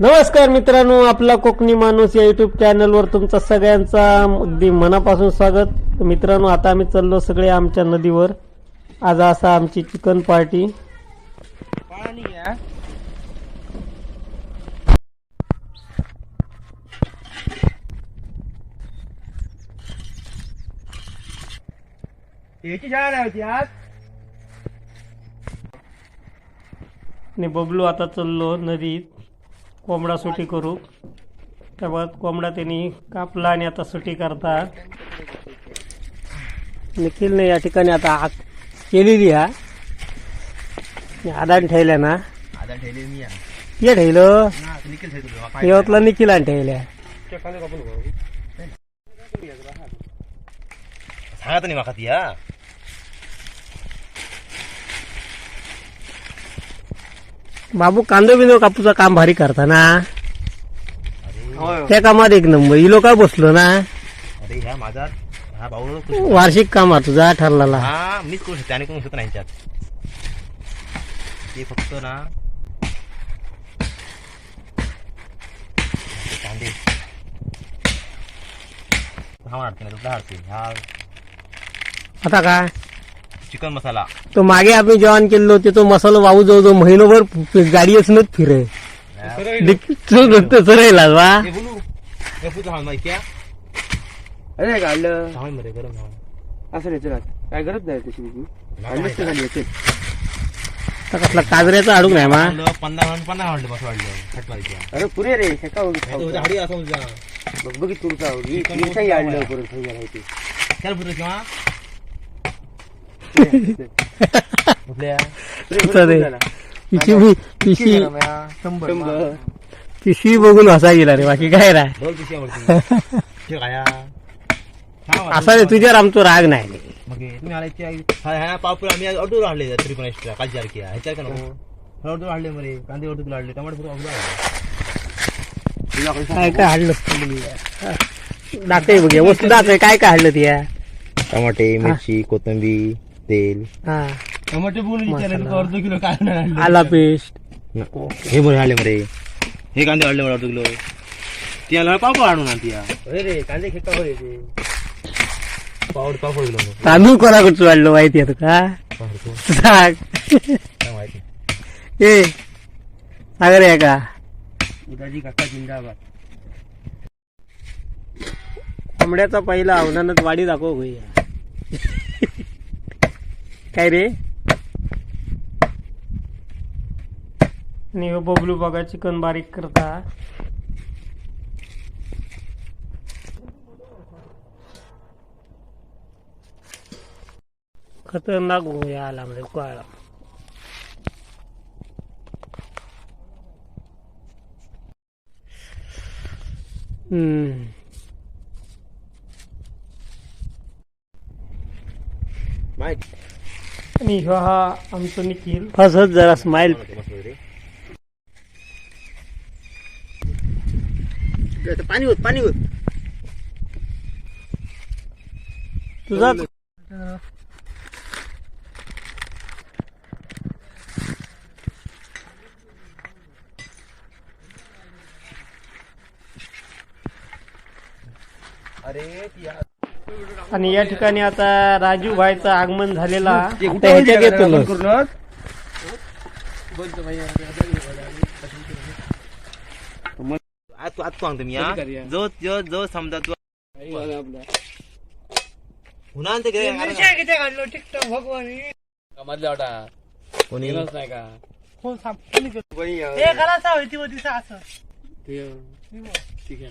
नमस्कार मित्रांनो आपला कोकणी माणूस या युट्यूब चॅनलवर तुमचं सगळ्यांचा अगदी मनापासून स्वागत. तर मित्रांनो आता आम्ही चाललो सगळे आमच्या नदीवर. आज असा आमची चिकन पार्टी. होती आज? आणि बबलू आता चाललो नदीत. कोंबडा सुटी करू. तेव्हा कोंबडा त्यांनी कापला आणि आता सुटी करता निखिलने या ठिकाणी आता आग केलेली हा आदान ठेवल्या ना. आता ठेवले मी आहे. ये ठेवलं? ना, निखिल ठेवतो तुला. पाय- यवतला निखिलान ठेवल्या. ते खाली कापून बघू. सांगा तर नाही माका ती हा. बाबू कांदो बिंदो कापूचा काम भारी करता ना त्या कामात एक नंबर. इलो का बसलो ना? अरे ह्या माझा हा भाऊ खुश- वार्षिक काम हा तुझा ठरलेला. हा मीच करू शकते आणि शकत नाही ह्याच्यात ते फक्त ना कांदे. हा मारते ना तुला हारते हा. आता काय चिकन मसाला. तो मागे आम्ही जेवण केलो होते तो मसाला वाहू जवळ महिनोभर गाडी असणच फिरे तसं राहिला वा. अरे काढलं असं नाही चला. काय गरज नाही तशी कसला काजऱ्याचा अडूक नाही मा. पन्नास वाढलं, पन्नास बस वाढलं. अरे पुरे रे बघित तुमचा आणलं पुढे किंवा कुठल्या रे. पिशी पिशी शंभर. पिशी बघून हसा गेला रे बाकी काय राय? दोन आवडती हा. असा रे तुझ्यावर आमचा राग नाही रे. मग हे तुम्ही आला इथे हा ह्या पावपूर आम्ही ऑटो आणले तरी पण एक्स्ट्रा काल चार किया ह्याच्या का नको ऑटो मरे कांदे ऑटो टमाटर पूर्ण ऑटो काय काय हाडलं दाखय बघ वस्तू दाखय काय काय हाडलं त्या टमाटे मिरची कोथिंबीर. तेल. हा. टमाटे बोलून विचारलं तू अर्धा किलो काय आला पेस्ट. हे बरे आणले मरे हे कांदे आणले मला अर्धा किलो. त्याला पापड आणून आणती रे कांदे खेका होय ते पापड पापड किलो. तांदूळ कोणाकडचं वाढलं माहिती आहे का सांग ए सागर आहे का उदाजी काका जिंदाबाद. कोंबड्याचा पहिला आव्हानात वाडी दाखव भैया काय रे? ह्यो बबलू बघा चिकन बारीक करता. खतरनाक गोया आला म्हणजे काळा. हम्म. माहिती. आणि ह्यो हा आमचं निखिल. हसत जरा स्माइल पाणी होत पाणी होत तुझा अरे आणि या ठिकाणी आता राजू भाईचं आगमन झालेला आता ह्याच्यात येतो लस. आज तू आज तू सांगतो मी हा? जो जो जो समजा तू पुन्हा ते घरी मधल्या वाटा कोणी? नाही का? ठीक आहे.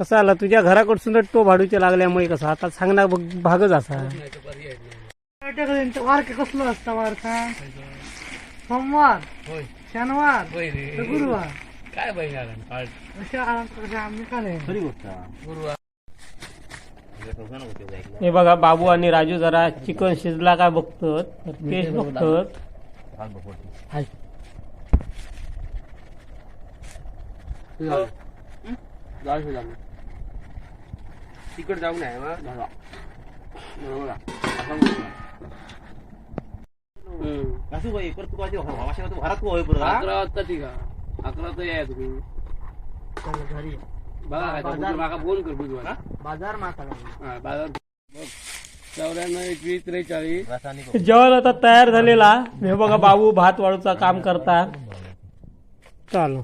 कसं आला? तुझ्या घराकडसून तो भाडूच्या लागल्यामुळे कसं? आता सांगणार भागच असा. वारके कसलं असतं वारका सोमवार शनिवार गुरुवार. काय हे बघा बाबू आणि राजू जरा चिकन शिजला काय बघतात टेस्ट बघतो. तिकड जाऊन आहे मग बघा बरोबर असू बाई परत तू काय भाषा तू घरात होय परत हा? अकरा वाजता ठीक आहे. अकरा तर या तुम्ही. बघा काय तर बुधवार माका फोन कर बुधवार. बाजार माता हा, बाजार बघ. चौऱ्याण्णव एकवीस त्रेचाळीस. जेवण आता तयार झालेला. हे बघा बाबू भात वाळूचा काम करता. चालू.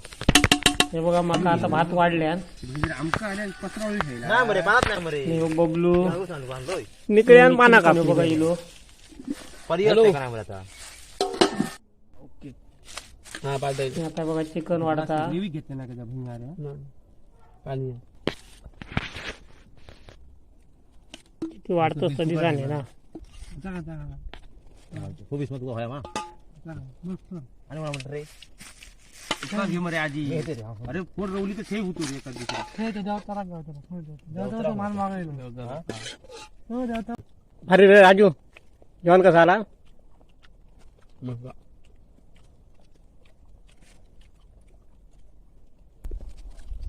हे बघा मका आता भात वाढल्या. आमका आल्या पत्रावळी खायला नाही मरे पानात नाही मरे. हे बबलू. निकळ्यान पाना का बघा इलो. आता हा बघा चिकन वाढता. किती वाढतो कधी झाले ना. जागा जागा खूप अरे पोट रवली तर ठेव होतो रे एका दिवशी. हे? हो अरे रे राजू जेवण कसं आला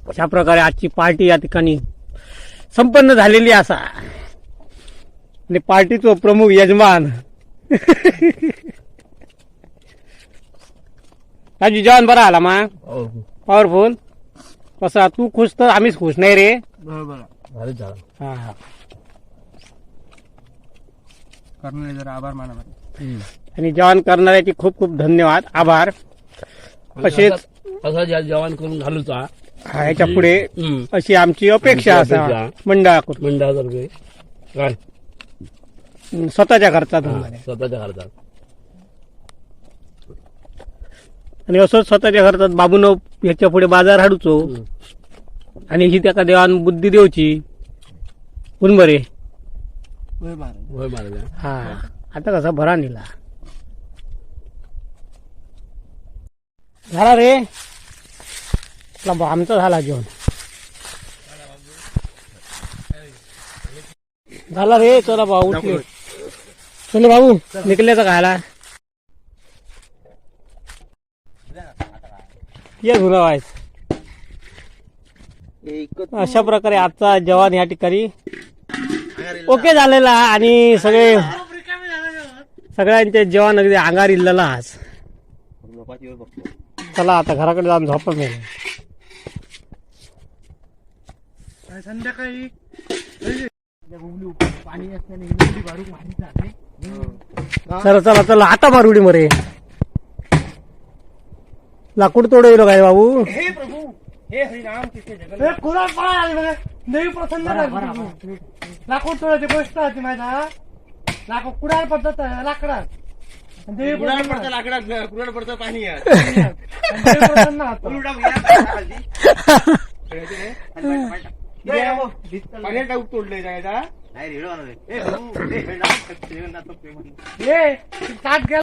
अशा प्रकारे आजची पार्टी या ठिकाणी संपन्न झालेली असा. आणि पार्टीचं प्रमुख यजमान. राजू जेवण बरं आला मा? पॉवरफुल कसा तू खुश तर आम्हीच खुश नाही रे? झाला हा. हा जरा आभार माना आणि जेवण करणाऱ्याचे खूप खूप धन्यवाद आभार. असेच असं जेवण करून घालूचा ह्याच्या पुढे हम्म. अशी आमची अपेक्षा आमची असा. मंडळाकडून. मंडळातर्फे. काय? स्वतःच्या खर्चात हा. स्वतःच्या खर्चात आणि असंच स्वतःच्या खर्चात बाबून ह्याच्या पुढे बाजार हाडूचो. आणि ही त्याका देवान बुद्धी देवची कोण बरे? हा. आता कसा भरा नेला. झाला रे. आमचा झाला जेवण. झाला रे चला भाऊ उठले. चलो भाऊ निघल्याचा खायला? ये धुरा व्हायच अशा प्रकारे आजचा जवान या ठिकाणी ओके झालेला आणि सगळे सगळ्यांचे जेवण अगदी अंगार इल्लेला आज. चला आता घराकडे जाऊन झोपा मी. संध्याकाळी? पाणी चला चला चला आता मारुडी मरे. लाकूड तोड येलो काय बाबू हे प्रभू हे कृष्ण हे कुराड पळा आली बघा देवी प्रसन्न झाली लाकूड तोडायची गोष्ट होती माझ्या लाकूड कुडाळ पद्धत आहे लाकडात आणि देवी कुणाला प्रसन्न पडतं लाकडात पडतं पाणी आहे. आणि देवी प्रसन्न होतो. उलटा भुंगार खाली. कळायचं नाही? आणि बाहेर- बाहेर टाक. ये, ये, बाबू. हो. पाण्यात टाकून तोडलंय जायचा नाही ए हे कृष्ण हे काट गेला